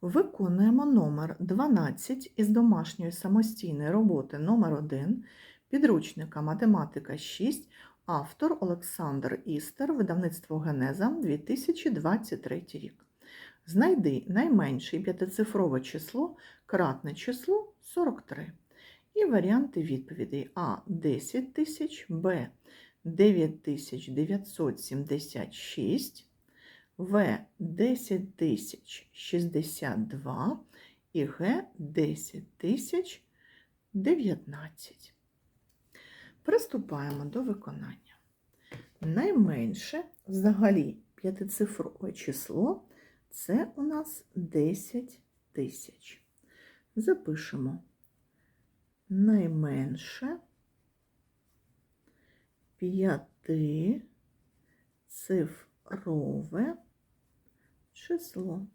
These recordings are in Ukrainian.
Виконуємо номер 12 із домашньої самостійної роботи номер 1 підручника Математика 6, автор Олександр Істер, видавництво Генеза 2023 рік. Знайди найменше п'ятицифрове число, кратне число 43. І варіанти відповідей А 10 тисяч, Б 9976, В 10062 і Г 10019. Приступаємо до виконання. Найменше взагалі п'ятицифрове число це у нас 10 тисяч. Запишемо найменше п'ятицифрове число.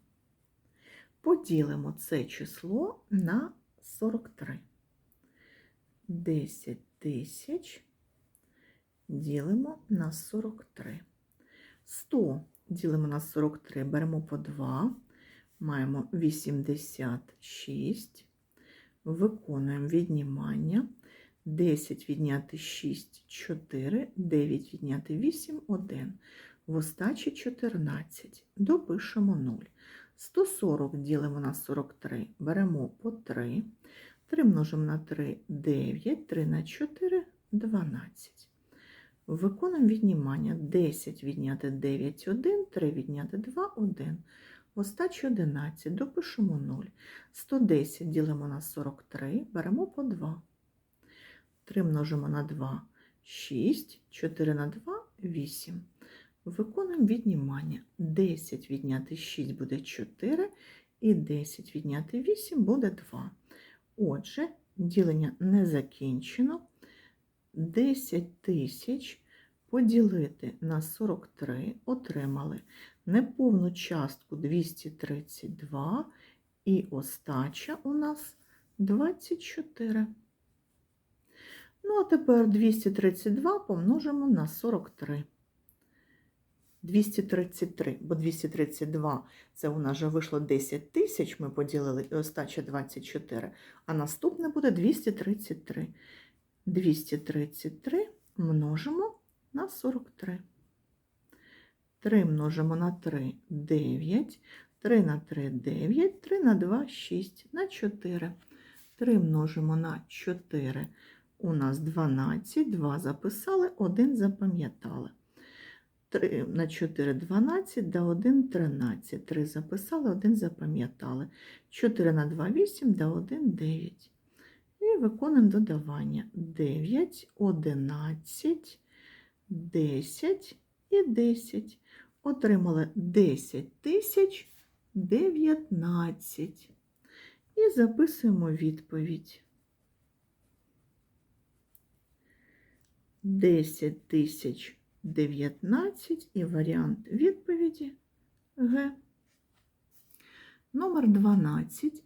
Поділимо це число на 43. 10 тисяч ділимо на 43. 100 ділимо на 43, беремо по 2, маємо 86. Виконуємо віднімання. 10 відняти 6 4, 9 відняти 8 1. В остачі 14. Допишемо 0. 140 ділимо на 43, беремо по 3. 3 множимо на 3 9, 3 на 4 12. Виконуємо віднімання. 10 відняти 9 1, 3 відняти 2 1. В остачі 11 допишемо 0. 110 ділимо на 43, беремо по 2. 3 множимо на 2 6, 4 на 2 8. Виконуємо віднімання. 10 відняти 6 буде 4, і 10 відняти 8 буде 2. Отже, ділення не закінчено. 10 тисяч поділити на 43 отримали неповну частку 232 і остача у нас 24. Ну, а тепер 232 помножимо на 43. 233, бо 232 це у нас вже вийшло 10 тисяч, ми поділили і остача 24, а наступне буде 233. 233 множимо на 43. 3 множимо на 3 9, 3 на 3 9, 3 на 2 6, на 4. 3 множимо на 4. У нас 12, 2 записали, 1 запам'ятали. 3 на 4 12, да 1 13. 3 записали, 1 запам'ятали. 4 на 2 8, да 1 9. І виконуємо додавання. 9, 11, 10 і 10. Отримали 10 тисяч 19. І записуємо відповідь. 10 тисяч 19 і варіант відповіді Г. Номер 12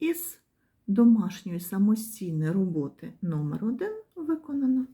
із домашньої самостійної роботи номер 1 виконано.